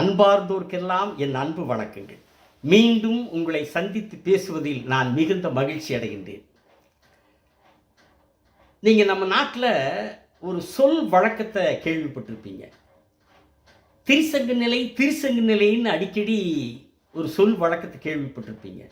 அன்பார்ந்தோர்க்கெல்லாம் என் அன்பு வணக்கங்கள். மீண்டும் உங்களை சந்தித்து பேசுவதில் நான் மிகுந்த மகிழ்ச்சி அடைகின்றேன். நீங்கள் நம்ம நாட்டில் ஒரு சொல் வழக்கத்தை கேள்விப்பட்டிருப்பீங்க. திரிசங்கு நிலை திரிசங்கு நிலைன்னு அடிக்கடி ஒரு சொல் வழக்கத்தை கேள்விப்பட்டிருப்பீங்க.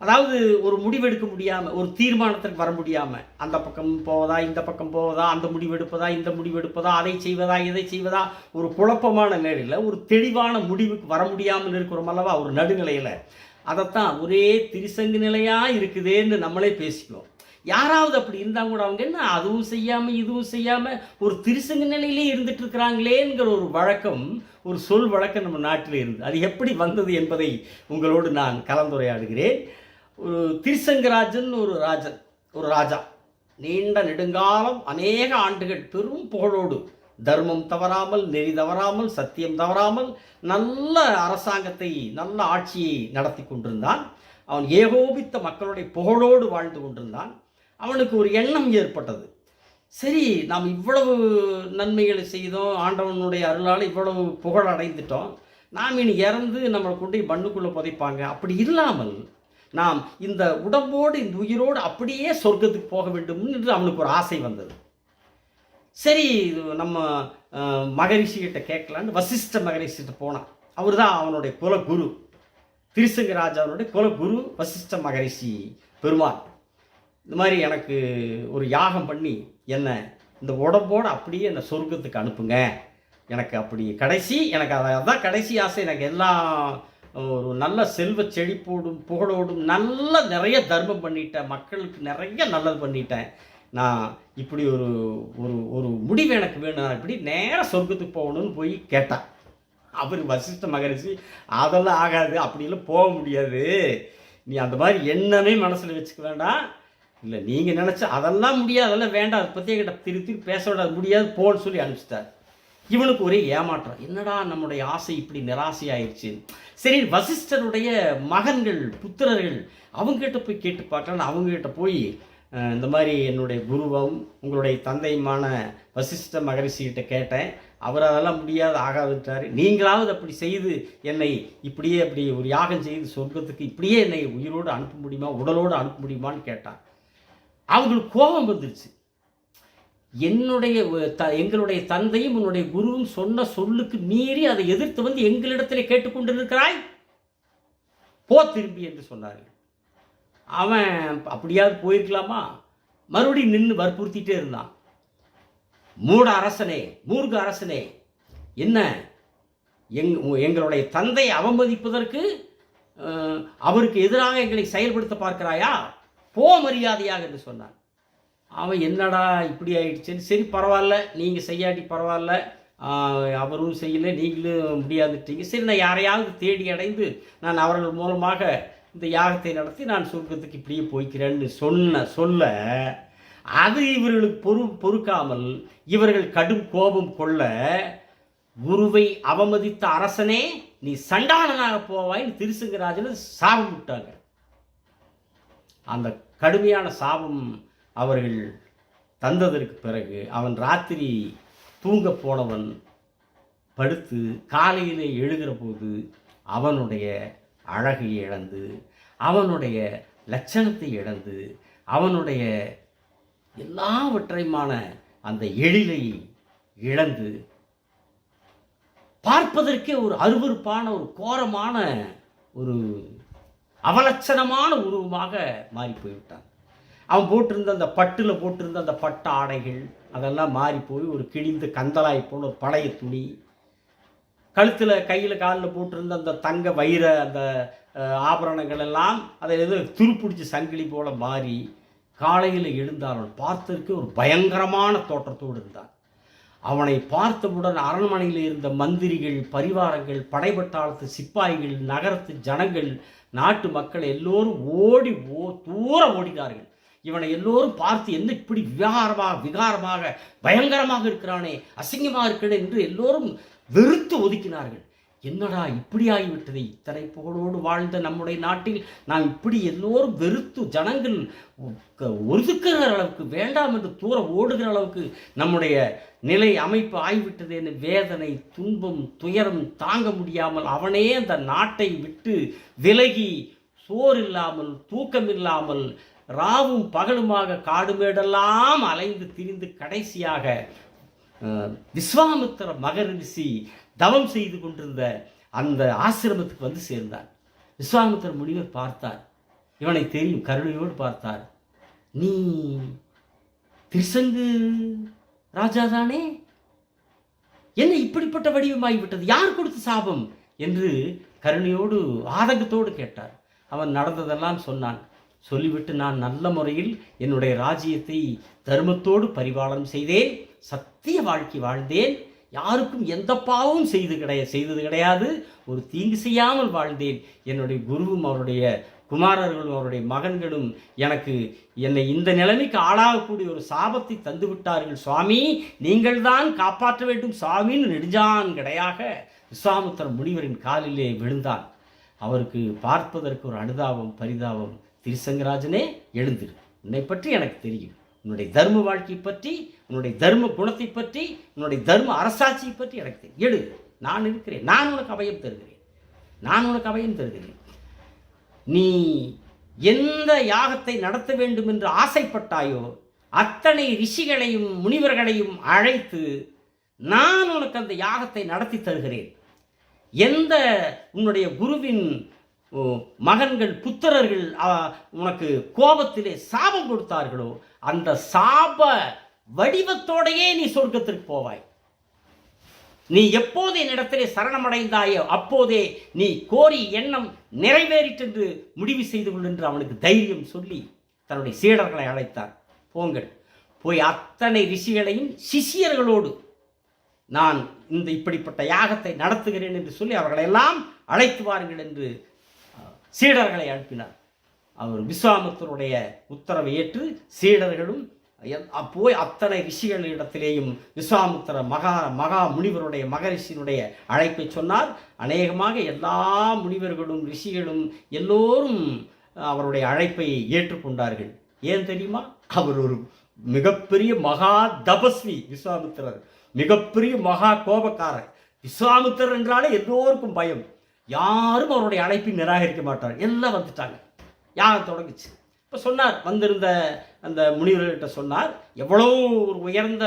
அதாவது ஒரு முடிவெடுக்க முடியாமல் ஒரு தீர்மானத்துக்கு வர முடியாமல் அந்த பக்கம் போவதா இந்த பக்கம் போவதா அந்த முடிவெடுப்பதா இந்த முடிவெடுப்பதா அதை செய்வதா இதை செய்வதா ஒரு குழப்பமான நிலையில் ஒரு தெளிவான முடிவுக்கு வர முடியாமல் இருக்கிறோம் அல்லவா ஒரு நடுநிலையில். அதைத்தான் ஒரே திரிசங்கு நிலையாக இருக்குதேன்னு நம்மளே பேசிக்குவோம் யாராவது அப்படி இருந்தால் கூட அவங்க என்ன அதுவும் செய்யாமல் இதுவும் செய்யாமல் ஒரு திருசங்கு நிலையிலே இருந்துட்டு இருக்கிறாங்களேங்கிற ஒரு வழக்கம் ஒரு சொல் வழக்கம் நம்ம நாட்டில் இருந்து அது எப்படி வந்தது என்பதை உங்களோடு நான் கலந்துரையாடுகிறேன். ஒரு திருசங்கராஜன் ஒரு ராஜன் ஒரு ராஜா. நீண்ட நெடுங்காலம் அநேக ஆண்டுகள் பெரும் புகழோடு தர்மம் தவறாமல் நெறி தவறாமல் சத்தியம் தவறாமல் நல்ல அரசாங்கத்தை நல்ல ஆட்சியை நடத்தி கொண்டிருந்தான். அவன் ஏகோபித்த மக்களுடைய புகழோடு வாழ்ந்து கொண்டிருந்தான். அவனுக்கு ஒரு எண்ணம் ஏற்பட்டது. சரி நாம் இவ்வளவு நன்மைகளை செய்தோம் ஆண்டவனுடைய அருளால் இவ்வளவு புகழ் அடைந்துட்டோம். நாம் இனி இறந்து நம்மளை கொண்டு மண்ணுக்குள்ளே புதைப்பாங்க. அப்படி இல்லாமல் நாம் இந்த உடம்போடு இந்த உயிரோடு அப்படியே சொர்க்கத்துக்கு போக வேண்டும் என்று அவனுக்கு ஒரு ஆசை வந்தது. சரி இது நம்ம மகரிஷிகிட்ட கேட்கலான்னு வசிஷ்ட மகரிஷிகிட்ட போனான். அவர் தான் அவனுடைய குலகுரு. திருசங்க ராஜாவுடைய குலகுரு வசிஷ்ட மகரிஷி பெருமாள் இந்த மாதிரி எனக்கு ஒரு யாகம் பண்ணி என்ன இந்த உடம்போடு அப்படியே என்னை சொர்க்கத்துக்கு அனுப்புங்க. எனக்கு அப்படி கடைசி எனக்கு அதை அதான் கடைசி ஆசை. எனக்கு எல்லாம் ஒரு நல்ல செல்வ செழிப்போடும் புகழோடும் நல்ல நிறைய தர்மம் பண்ணிட்டேன். மக்களுக்கு நிறைய நல்லது பண்ணிட்டேன். நான் இப்படி ஒரு ஒரு ஒரு முடிவு எனக்கு வேணும். நான் இப்படி நேராக சொர்க்கத்துக்கு போகணும்னு போய் கேட்டான். அவர் வசிஷ்ட மகரிஷி அதெல்லாம் ஆகாது அப்படிலாம் போக முடியாது. நீ அந்த மாதிரி எண்ணமே மனசில் வச்சுக்க வேண்டாம். இல்லை நீங்கள் நினச்சா அதெல்லாம் முடியாது அதெல்லாம் வேண்டாம். அதை பற்றி என்கிட்ட திரு திரு பேச விடாது முடியாது போன்னு சொல்லி அனுப்பிச்சிட்டார். இவனுக்கு ஒரே ஏமாற்றம். என்னடா நம்முடைய ஆசை இப்படி நிராசையாயிருச்சு? சரி வசிஷ்டருடைய மகன்கள் புத்திரர்கள் அவங்ககிட்ட போய் கேட்டு பார்க்கலாம் அவங்ககிட்ட போய் இந்த மாதிரி என்னுடைய குருவம் உங்களுடைய தந்தையுமான வசிஷ்ட மகரிஷிகிட்ட கேட்டேன். அவர் அதெல்லாம் முடியாது ஆகாதுட்டார் நீங்களாவது அப்படி செய்து என்னை இப்படியே அப்படி ஒரு யாகம் செய்து சொர்க்கத்துக்கு இப்படியே என்னை உயிரோடு அனுப்ப முடியுமா உடலோடு அனுப்ப முடியுமான்னு கேட்டான். அவங்களுக்கு கோபம் வந்துருச்சு. என்னுடைய த எங்களுடைய தந்தையும் உன்னுடைய குருவும் சொன்ன சொல்லுக்கு மீறி அதை எதிர்த்து வந்து எங்களிடத்திலே கேட்டுக்கொண்டிருக்கிறாய்? போ திரும்பி என்று சொன்னார்கள். அவன் அப்படியாவது போயிருக்கலாமா? மறுபடியும் நின்று வற்புறுத்திட்டே இருந்தான். மூட அரசனே மூர்க அரசனே என்ன? எங் எங்களுடைய தந்தை அவமதிப்பதற்கு அவருக்கு எதிராக எங்களை செயல்படுத்த பார்க்கிறாயா? போ மரியாதையாக என்று சொன்னான். அவன் என்னடா இப்படி ஆயிடுச்சுன்னு சரி பரவாயில்ல நீங்கள் செய்யாட்டி பரவாயில்ல. அவரும் செய்யலை நீங்களும் முடியாதுட்டீங்க சரி நான் யாரையாவது தேடி அடைந்து நான் அவர்கள் மூலமாக இந்த யாகத்தை நடத்தி நான் சொர்க்கத்துக்கு இப்படியே போய்க்கிறேன்னு சொன்ன சொல்ல அது இவர்களுக்கு பொறு பொறுக்காமல் இவர்கள் கடும் கோபம் கொள்ள குருவை அவமதித்த அரசனே நீ சண்டாளனாக போவாய்ன்னு திருசங்கராஜனை சாபம் விட்டாங்க. அந்த கடுமையான சாபம் அவர்கள் தந்ததற்கு பிறகு அவன் ராத்திரி தூங்க போனவன் படுத்து காலையில் எழுகிற போது அவனுடைய அழகை இழந்து அவனுடைய லட்சணத்தை இழந்து அவனுடைய எல்லாவற்றையுமான அந்த எழிலை இழந்து பார்ப்பதற்கே ஒரு அருவருப்பான ஒரு கோரமான ஒரு அவலட்சணமான உருவமாக மாறி போய்விட்டான். அவன் போட்டிருந்த அந்த பட்டில் போட்டிருந்த அந்த பட்டு ஆடைகள் அதெல்லாம் மாறி போய் ஒரு கிழிந்து கந்தலாய் போன ஒரு பழைய துணி. கழுத்தில் கையில் காலில் போட்டிருந்த அந்த தங்க வைர அந்த ஆபரணங்கள் எல்லாம் அதை ஏதோ துருப்பிடிச்ச சங்கிலி போல மாறி காலையில் எழுந்தார்கள் பார்த்ததற்கு ஒரு பயங்கரமான தோற்றத்தோடு இருந்தான். அவனை பார்த்தவுடன் அரண்மனையில் இருந்த மந்திரிகள் பரிவாரங்கள் படைபட்டாளத்து சிப்பாய்கள் நகரத்து ஜனங்கள் நாட்டு மக்கள் எல்லோரும் ஓடி ஓ தூர ஓடினார்கள். இவனை எல்லோரும் பார்த்து என்ன இப்படி விகாரமாக விகாரமாக பயங்கரமாக இருக்கிறானே அசிங்கமாக இருக்கிறேன் என்று எல்லோரும் வெறுத்து ஒதுக்கினார்கள். என்னடா இப்படி ஆகிவிட்டது இத்தனை புகழோடு வாழ்ந்த நம்முடைய நாட்டில் நாம் இப்படி எல்லோரும் வெறுத்து ஜனங்கள் ஒதுக்குகிற அளவுக்கு வேண்டாம் என்று தூர ஓடுகிற அளவுக்கு நம்முடைய நிலை அமைப்பு ஆகிவிட்டது என வேதனை துன்பம் துயரம் தாங்க முடியாமல் அவனே அந்த நாட்டை விட்டு விலகி சோர் இல்லாமல் தூக்கம் இல்லாமல் ராவும் பகலுமாக காடுமேடெல்லாம் அலைந்து திரிந்து கடைசியாக விஸ்வாமித்திர மகரிஷி தவம் செய்து கொண்டிருந்த அந்த ஆசிரமத்துக்கு வந்து சேர்ந்தார். விஸ்வாமித்திர முனிவர் பார்த்தார். இவனை தெரியும் கருணையோடு பார்த்தார். நீ திருசங்கு ராஜாதானே? என்ன இப்படிப்பட்ட வடிவமாகிவிட்டது யார் கொடுத்த சாபம்? என்று கருணையோடு ஆதங்கத்தோடு கேட்டார். அவன் நடந்ததெல்லாம் சொன்னான். சொல்லிவிட்டு நான் நல்ல முறையில் என்னுடைய ராஜ்யத்தை தர்மத்தோடு பரிபாலனம் செய்தேன். சத்திய வாழ்க்கை வாழ்ந்தேன். யாருக்கும் எந்த பாவமும் செய்து கிடையா செய்தது கிடையாது. ஒரு தீங்கு செய்யாமல் வாழ்ந்தேன். என்னுடைய குருவும் அவருடைய குமாரர்களும் அவருடைய மகன்களும் எனக்கு என்னை இந்த நிலைமைக்கு ஆளாகக்கூடிய ஒரு சாபத்தை தந்து விட்டார்கள் சுவாமி நீங்கள்தான் காப்பாற்ற வேண்டும். சுவாமின்னு நெடுஞ்சான் கிடையாக விஸ்வாமித்திர முனிவரின் காலிலே விழுந்தான். அவருக்கு பார்ப்பதற்கு ஒரு அனுதாபம் பரிதாபம். திருசங்கராஜனே எழுந்திரு. உன்னை பற்றி எனக்கு தெரியும். உன்னுடைய தர்ம வாழ்க்கை பற்றி உன்னுடைய தர்ம குணத்தை பற்றி உன்னுடைய தர்ம அரசாட்சியை பற்றி எனக்கு தெரியும். எழு நான் இருக்கிறேன். நான் உனக்கு அபயம் தருகிறேன். நான் உனக்கு அபயம் தருகிறேன். நீ எந்த யாகத்தை நடத்த வேண்டும் என்று ஆசைப்பட்டாயோ அத்தனை ரிஷிகளையும் முனிவர்களையும் அழைத்து நான் உனக்கு அந்த யாகத்தை நடத்தி தருகிறேன். எந்த உன்னுடைய குருவின் மகன்கள் புத்திரர்கள் உனக்கு கோபத்திலே சாபம் கொடுத்தார்களோ அந்த சாப வடிவத்தோடையே நீ சொர்க்கத்திற்கு போவாய். நீ எப்போது என்னிடத்திலே சரணமடைந்தாயோ அப்போதே நீ கோரி எண்ணம் நிறைவேறிட்டென்று முடிவு செய்து கொள் என்று அவனுக்கு தைரியம் சொல்லி தன்னுடைய சீடர்களை அழைத்தார் போங்கள். போய் அத்தனை ரிஷிகளையும் சிஷியர்களோடு நான் இந்த இப்படிப்பட்ட யாகத்தை நடத்துகிறேன் என்று சொல்லி அவர்களை எல்லாம் அழைத்து வாருங்கள் என்று சீடர்களை அனுப்பினார். அவர் விஸ்வாமித்தருடைய உத்தரவை ஏற்று சீடர்களும் எல்- போய் அத்தனை ரிஷிகளிடத்திலேயும் விஸ்வாமுத்திர மகா மகா முனிவருடைய மகரிஷியினுடைய அழைப்பை சொன்னார். அநேகமாக எல்லா முனிவர்களும் ரிஷிகளும் எல்லோரும் அவருடைய அழைப்பை ஏற்றுக்கொண்டார்கள். ஏன் தெரியுமா? அவர் ஒரு மிகப்பெரிய மகா தபஸ்வி விஸ்வாமித்திரர் மிகப்பெரிய மகா கோபக்காரர். விஸ்வாமித்திரர் என்றாலே எல்லோருக்கும் பயம். யாரும் அவருடைய அழைப்பை நிராகரிக்க மாட்டார். எல்லாம் வந்துட்டாங்க. யாகம் தொடங்குச்சு. இப்போ சொன்னார் வந்திருந்த அந்த முனிவர்கிட்ட சொன்னார் எவ்வளோ ஒரு உயர்ந்த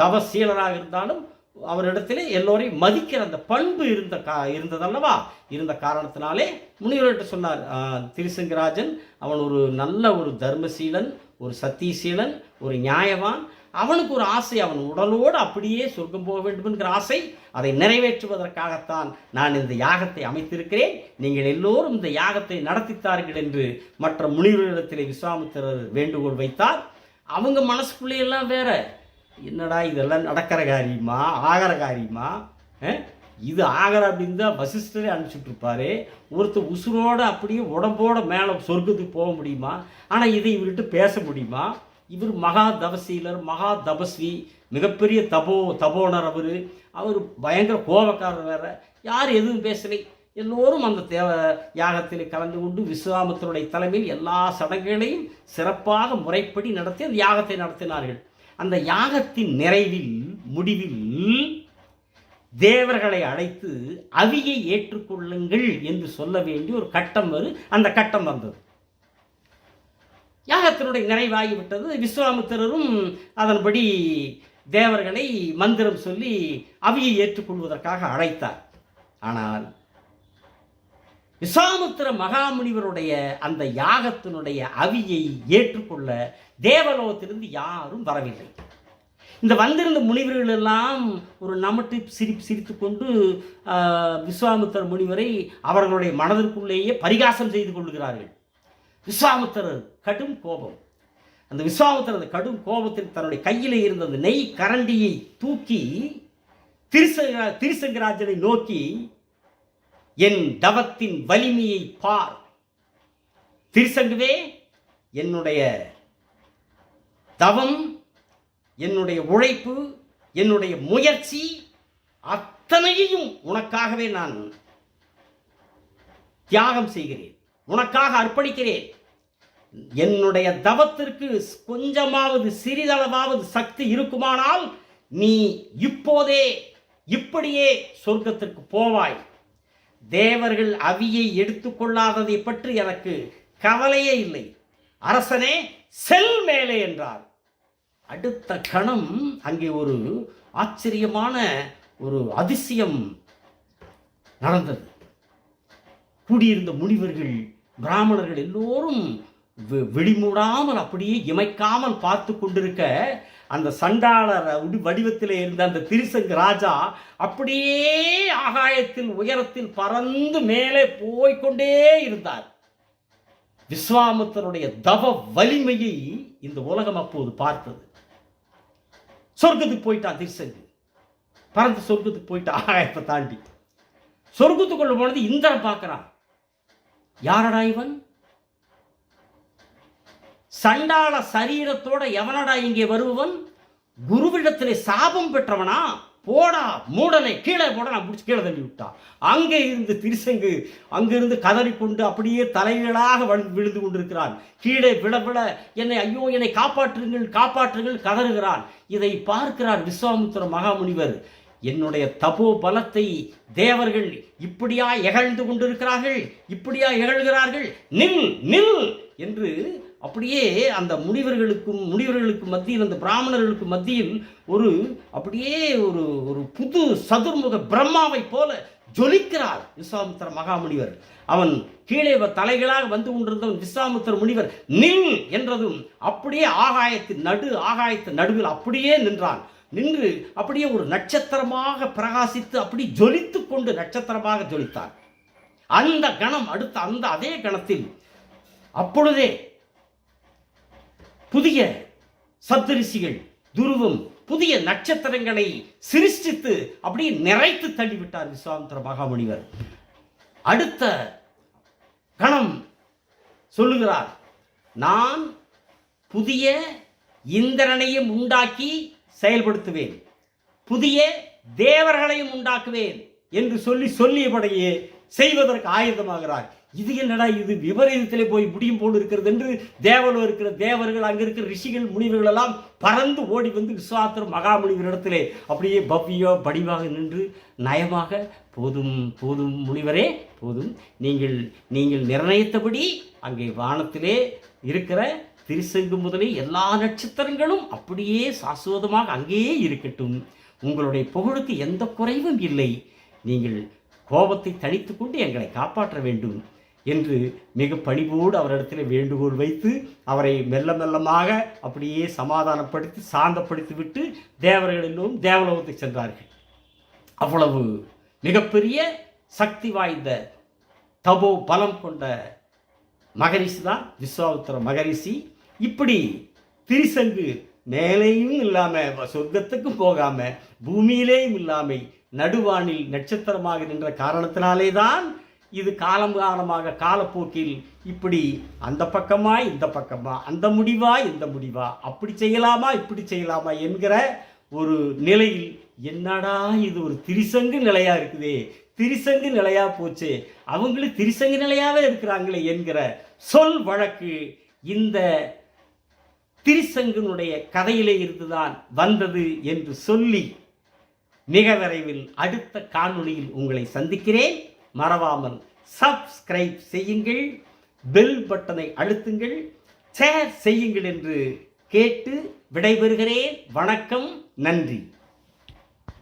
தவசீலராக இருந்தாலும் அவரிடத்திலே எல்லோரையும் மதிக்கிற அந்த பண்பு இருந்த கா இருந்ததல்லவா? இருந்த காரணத்தினாலே முனிவர்கிட்ட சொன்னார் திருசங்கராஜன் அவன் ஒரு நல்ல ஒரு தர்மசீலன் ஒரு சத்தியசீலன் ஒரு நியாயவான் அவனுக்கு ஒரு ஆசை அவன் உடலோடு அப்படியே சொர்க்கம் போக வேண்டும் என்கிற ஆசை அதை நிறைவேற்றுவதற்காகத்தான் நான் இந்த யாகத்தை அமைத்திருக்கிறேன். நீங்கள் எல்லோரும் இந்த யாகத்தை நடத்தித்தார்கள் என்று மற்ற முனிவர்களிடத்திலே விஸ்வாமித்திரர் வேண்டுகோள் வைத்தார். அவங்க மனசுக்குள்ளேயெல்லாம் வேற என்னடா இதெல்லாம் நடக்கிற காரியமா? ஆகிற காரியமா? இது ஆகிற அப்படின்னு தான் வசிஷ்டரே அனுப்பிச்சுட்ருப்பாரு ஒருத்தர் உசுரோடு அப்படியே உடம்போட மேலே சொர்க்கத்துக்கு போக முடியுமா? ஆனால் இதை இவர்கிட்ட பேச முடியுமா? இவர் மகா தபசீலர் மகா தபஸ்வி மிகப்பெரிய தபோ தபோனர் அவர். அவர் பயங்கர கோபக்காரர் வேற. யார் எதுவும் பேசலை. எல்லோரும் அந்த தேவ யாகத்தில் கலந்து கொண்டு விஸ்வாமித்தருடைய தலைமையில் எல்லா சடங்குகளையும் சிறப்பாக முறைப்படி நடத்தி அந்த யாகத்தை நடத்தினார்கள். அந்த யாகத்தின் நிறைவில் முடிவில் தேவர்களை அழைத்து அவியை ஏற்றுக்கொள்ளுங்கள் என்று சொல்ல வேண்டிய ஒரு கட்டம் வரும் அந்த கட்டம் வந்தது. யாகத்தினுடைய நிறைவாகிவிட்டது. விஸ்வாமித்திரரும் அதன்படி தேவர்களை மந்திரம் சொல்லி அவியை ஏற்றுக்கொள்வதற்காக அழைத்தார். ஆனால் விஸ்வாமித்திர மகாமுனிவருடைய அந்த யாகத்தினுடைய அவியை ஏற்றுக்கொள்ள தேவலோகத்திலிருந்து யாரும் வரவில்லை. இந்த வந்திருந்த முனிவர்கள் எல்லாம் ஒரு நமட்டு சிரிப்பு சிரித்து கொண்டு விஸ்வாமித்திர முனிவரை அவர்களுடைய மனதிற்குள்ளேயே பரிகாசம் செய்து கொள்கிறார்கள். விஸ்வாமித்திரர் கடும் கோபம். அந்த விஸ்வாமித்திரர் கடும் கோபத்தில் தன்னுடைய கையிலே இருந்த அந்த நெய் கரண்டியை தூக்கி திருசங்க திருசங்கராஜனை நோக்கி என் தவத்தின் வலிமையை பார். திருசங்குவே என்னுடைய தவம் என்னுடைய உழைப்பு என்னுடைய முயற்சி அத்தனையையும் உனக்காகவே நான் தியாகம் செய்கிறேன். உனக்காக அர்ப்பணிக்கிறேன். என்னுடைய தவத்திற்கு கொஞ்சமாவது சிறிதளவாவது சக்தி இருக்குமானால் நீ இப்போதே இப்படியே சொர்க்கத்திற்கு போவாய். தேவர்கள் அவியை எடுத்துக்கொள்ளாததை பற்றி எனக்கு கவலையே இல்லை. அரசனே செல் மேலே என்றார். அடுத்த கணம் அங்கே ஒரு ஆச்சரியமான ஒரு அதிசயம் நடந்தது. கூடியிருந்த முனிவர்கள் பிராமணர்கள் எல்லோரும் வெ- விழிமூடாமல் அப்படியே இமைக்காமல் பார்த்து கொண்டிருக்க அந்த சண்டாளர் வடிவத்தில் இருந்த அந்த திருசங்கு ராஜா அப்படியே ஆகாயத்தில் உயரத்தில் பறந்து மேலே போய்க்கொண்டே இருந்தார். விஸ்வாமித்தருடைய தவ வலிமையை இந்த உலகம் அப்போது பார்த்தது. சொர்க்கத்துக்கு போயிட்டான் திருசங்கு. பறந்து சொர்க்கத்துக்கு போயிட்டு ஆகாயத்தை தாண்டி. சொர்க்கத்துக்குள்ள போனது இந்திரன் பார்க்குறான். யாரடா இவன்? சண்டாள சரீரத்தோட எவனடா இங்கே வருபவன்? குருவிடத்திலே சாபம் பெற்றவனா? போடா மூடனை கீழே போட நான் பிடிச்சி கீழே தள்ளி விட்டான் அங்கே இருந்து திருசங்கு அங்கிருந்து கதறிக்கொண்டு அப்படியே தலைகளாக விழுந்து கொண்டிருக்கிறான். கீழே விட விட என்னை ஐயோ என்னை காப்பாற்றுங்கள் காப்பாற்றுங்கள் கதறுகிறான். இதை பார்க்கிறார் விஸ்வாமித்திர மகாமுனிவர். என்னுடைய தபோ பலத்தை தேவர்கள் இப்படியா எகழ்ந்து கொண்டிருக்கிறார்கள் இப்படியா எகழ்கிறார்கள் நில் நில் என்று அப்படியே அந்த முனிவர்களுக்கும் முனிவர்களுக்கு மத்தியில் அந்த பிராமணர்களுக்கு மத்தியில் ஒரு அப்படியே ஒரு ஒரு புது சதுர்முக பிரம்மாவை போல ஜொலிக்கிறார் விஸ்வாமித்திர மகாமுனிவர். அவன் கீழே தலைகளாக வந்து கொண்டிருந்தவன் விஸ்வாமித்திர முனிவர் நில் என்றதும் அப்படியே ஆகாயத்தின் நடு ஆகாயத்தின் நடுவில் அப்படியே நின்றான். நின்று அப்படியே ஒரு நட்சத்திரமாக பிரகாசித்து அப்படி ஜொலித்து கொண்டு நட்சத்திரமாக ஜொலித்தார். அந்த கணம் அடுத்த அந்த அதே கணத்தில் அப்பொழுதே புதிய சப்தரிஷிகள் துருவம் புதிய நட்சத்திரங்களை சிருஷ்டித்து அப்படியே நிறைத்து தள்ளிவிட்டார் விஸ்வாமித்திர மகாமுனிவர். அடுத்த கணம் சொல்லுகிறார் நான் புதிய இந்திரனையும் உண்டாக்கி செயல்படுத்துவேன். புதிய தேவர்களையும் உண்டாக்குவேன் என்று சொல்லி சொல்லியபடியே செய்வதற்கு ஆயுதமாகிறார் இது என்னடா இது? விபரீதத்திலே போய் முடியும் போல் இருக்கிறது என்று தேவலோ இருக்கிற தேவர்கள் அங்கே இருக்கிற ரிஷிகள் முனிவர்கள் எல்லாம் பறந்து ஓடி வந்து விஸ்வாத்திர மகாமுனிவரிடத்திலே அப்படியே பவ்யோ படிவாக நின்று நயமாக போதும் போதும் முனிவரே போதும். நீங்கள் நீங்கள் நிர்ணயித்தபடி அங்கே வானத்திலே இருக்கிற திருசங்கு முதலே எல்லா நட்சத்திரங்களும் அப்படியே சாஸ்வதமாக அங்கேயே இருக்கட்டும். உங்களுடைய புகழுக்கு எந்த குறைவும் இல்லை. நீங்கள் கோபத்தை தணித்து கொண்டு எங்களை காப்பாற்ற வேண்டும் என்று மிக பணிவோடு அவரிடத்தில் வேண்டுகோள் வைத்து அவரை மெல்ல மெல்லமாக அப்படியே சமாதானப்படுத்தி சாந்தப்படுத்தி விட்டு தேவர்கள் எல்லோரும் தேவலோகத்துக்கு சென்றார்கள். அவ்வளவு மிகப்பெரிய சக்தி வாய்ந்த தபோ பலம் கொண்ட மகரிஷி தான் விஸ்வாவுத்திர மகரிஷி. இப்படி திரிசங்கு மேலேயும் இல்லாம சொர்க்கத்துக்கும் போகாம பூமியிலேயும் இல்லாமல் நடுவானில் நட்சத்திரமாக நின்ற காரணத்தினாலே தான் இது காலம் காலமாக காலப்போக்கில் இப்படி அந்த பக்கமா இந்த பக்கமா அந்த முடிவா இந்த முடிவா அப்படி செய்யலாமா இப்படி செய்யலாமா என்கிற ஒரு நிலையில் என்னடா இது ஒரு திரிசங்கு நிலையா இருக்குதே? திரிசங்கு நிலையா போச்சு? அவங்களும் திரிசங்கு நிலையாவே இருக்கிறாங்களே என்கிற சொல் வழக்கு இந்த திரிசங்கனுடைய கதையிலே இருந்துதான் வந்தது என்று சொல்லி மிக விரைவில் அடுத்த காணொளியில் உங்களை சந்திக்கிறேன். மறவாமல் சப்ஸ்கிரைப் செய்யுங்கள் பெல் பட்டனை அழுத்துங்கள் ஷேர் செய்யுங்கள் என்று கேட்டு விடைபெறுகிறேன். வணக்கம் நன்றி.